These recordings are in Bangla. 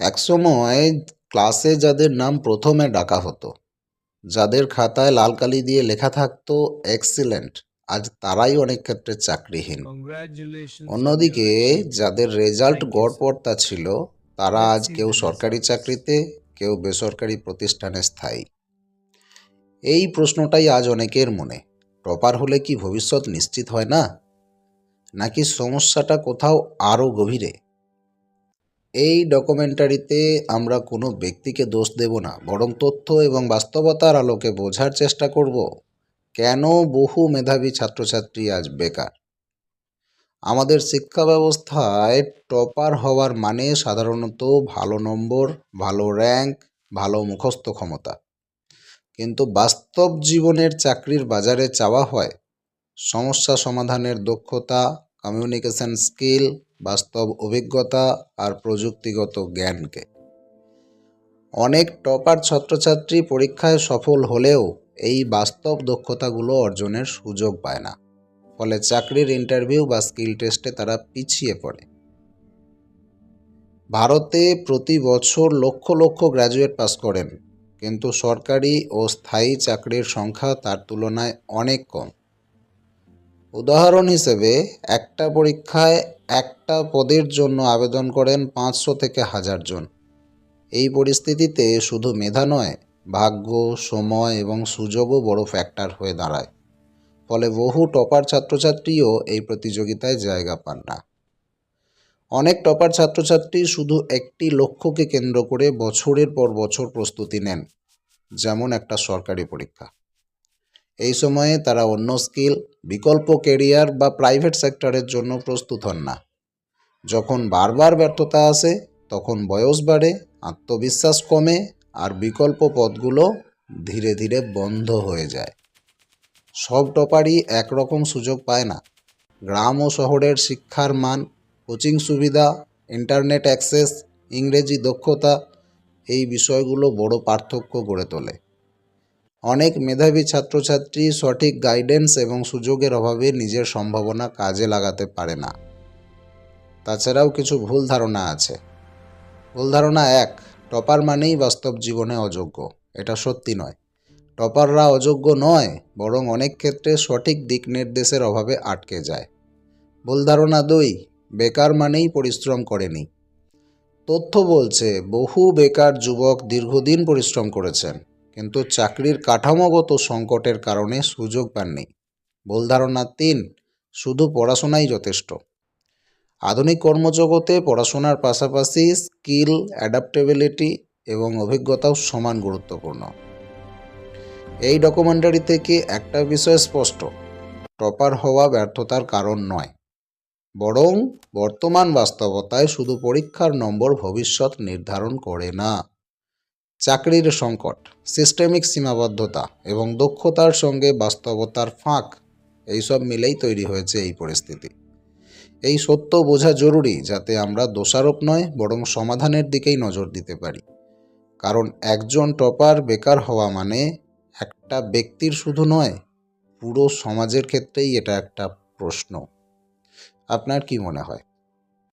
একসময় ক্লাসে যাদের নাম প্রথমে ডাকা হতো যাদের খাতায় লাল কালি দিয়ে লেখা থাকতো এক্সিলেন্ট আজ তারাই অনেক ক্ষেত্রে চাকরিহীন। অন্যদিকে যাদের রেজাল্ট গড়পড়তা ছিল তারা আজ কেউ সরকারি চাকরিতে কেউ বেসরকারি প্রতিষ্ঠানে স্থায়ী। এই প্রশ্নটাই আজ অনেকের মনে। টপার হলে কি ভবিষ্যৎ নিশ্চিত হয় না? নাকি সমস্যাটা কোথাও আরও গভীরে? এই ডকুমেন্টারিতে আমরা কোনো ব্যক্তিকে দোষ দেব না, বরং তথ্য এবং বাস্তবতার আলোকে বোঝার চেষ্টা করব। কেন বহু মেধাবী ছাত্রছাত্রী আজ বেকার? আমাদের শিক্ষা ব্যবস্থায় টপার হওয়ার মানে সাধারণত ভালো নম্বর, ভালো র্যাঙ্ক ভালো মুখস্থ ক্ষমতা। কিন্তু বাস্তব জীবনের চাকরির বাজারে চাওয়া হয়। সমস্যা সমাধানের দক্ষতা কমিউনিকেশন স্কিল বাস্তব অভিজ্ঞতা আর প্রযুক্তিগত জ্ঞানকে। অনেক টপার ছাত্রছাত্রী পরীক্ষায় সফল হলেও এই বাস্তব দক্ষতাগুলো অর্জনের সুযোগ পায় না। ফলে চাকরির ইন্টারভিউ বা স্কিল টেস্টে তারা পিছিয়ে পড়ে। ভারতে প্রতি বছর লক্ষ লক্ষ গ্র্যাজুয়েট পাস করেন, কিন্তু সরকারি ও স্থায়ী চাকরির সংখ্যা তার তুলনায় অনেক কম। উদাহরণ হিসেবে, একটা পরীক্ষায় একটা পদের জন্য আবেদন করেন পাঁচশো থেকে হাজার জন। এই পরিস্থিতিতে শুধু মেধা নয়, ভাগ্য, সময় এবং সুযোগও বড় ফ্যাক্টর হয়ে দাঁড়ায়। ফলে বহু টপার ছাত্রছাত্রীও এই প্রতিযোগিতায় জায়গা পান না। অনেক টপার ছাত্রছাত্রী শুধু একটি লক্ষ্যকে কেন্দ্র করে বছরের পর বছর প্রস্তুতি নেন, যেমন একটা সরকারি পরীক্ষা। এই সময়ে তারা অন্য স্কিল, বিকল্প কেরিয়ার বা প্রাইভেট সেক্টরের জন্য প্রস্তুত হন না। যখন বারবার ব্যর্থতা আসে, তখন বয়স বাড়ে, আত্মবিশ্বাস কমে আর বিকল্প পথগুলো ধীরে ধীরে বন্ধ হয়ে যায়। সব টপারই একরকম সুযোগ পায় না। গ্রাম ও শহরের শিক্ষার মান, কোচিং সুবিধা, ইন্টারনেট অ্যাক্সেস, ইংরেজি দক্ষতা, এই বিষয়গুলো বড় পার্থক্য গড়ে তোলে। অনেক মেধাবী ছাত্রছাত্রী সঠিক গাইডেন্স এবং সুযোগের অভাবে নিজের সম্ভাবনা কাজে লাগাতে পারে না। তাছাড়াও কিছু ভুল ধারণা আছে। ভুল ধারণা এক টপার মানেই বাস্তব জীবনে অযোগ্য। এটা সত্যি নয়। টপাররা অযোগ্য নয়, বরং অনেক ক্ষেত্রে সঠিক দিক নির্দেশের অভাবে আটকে যায়। ভুল ধারণা দুই, বেকার মানেই পরিশ্রম করেনি। তথ্য বলছে, বহু বেকার যুবক দীর্ঘদিন পরিশ্রম করেছেন। কিন্তু চাকরির কাঠামোগত সংকটের কারণে সুযোগ পাননি। ভুল ধারণা তিন, শুধু পড়াশোনাই যথেষ্ট। আধুনিক কর্মজগতে পড়াশোনার পাশাপাশি স্কিল, অ্যাডাপ্টেবিলিটি এবং অভিজ্ঞতাও সমান গুরুত্বপূর্ণ। এই ডকুমেন্টারি থেকে একটা বিষয় স্পষ্ট, টপার হওয়া ব্যর্থতার কারণ নয়। বরং বর্তমান বাস্তবতায় শুধু পরীক্ষার নম্বর ভবিষ্যৎ নির্ধারণ করে না। চাকরির সংকট সিস্টেমিক সীমাবদ্ধতা এবং দক্ষতার সঙ্গে বাস্তবতার ফাঁক, এইসব মিলেই তৈরি হয়েছে এই পরিস্থিতি। এই সত্য বোঝা জরুরি যাতে আমরা দোষারোপ নয়, বরং সমাধানের দিকেই নজর দিতে পারি। কারণ একজন টপার বেকার হওয়া মানে একটা ব্যক্তির শুধু নয়, পুরো সমাজের ক্ষেত্রেই এটা একটা প্রশ্ন। আপনার কি মনে হয়?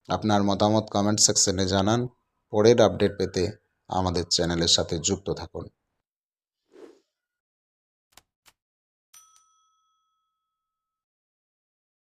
আপনার মতামত কমেন্ট সেকশনে জানান। পরের আপডেট পেতে আমাদের চ্যানেলের সাথে যুক্ত থাকুন।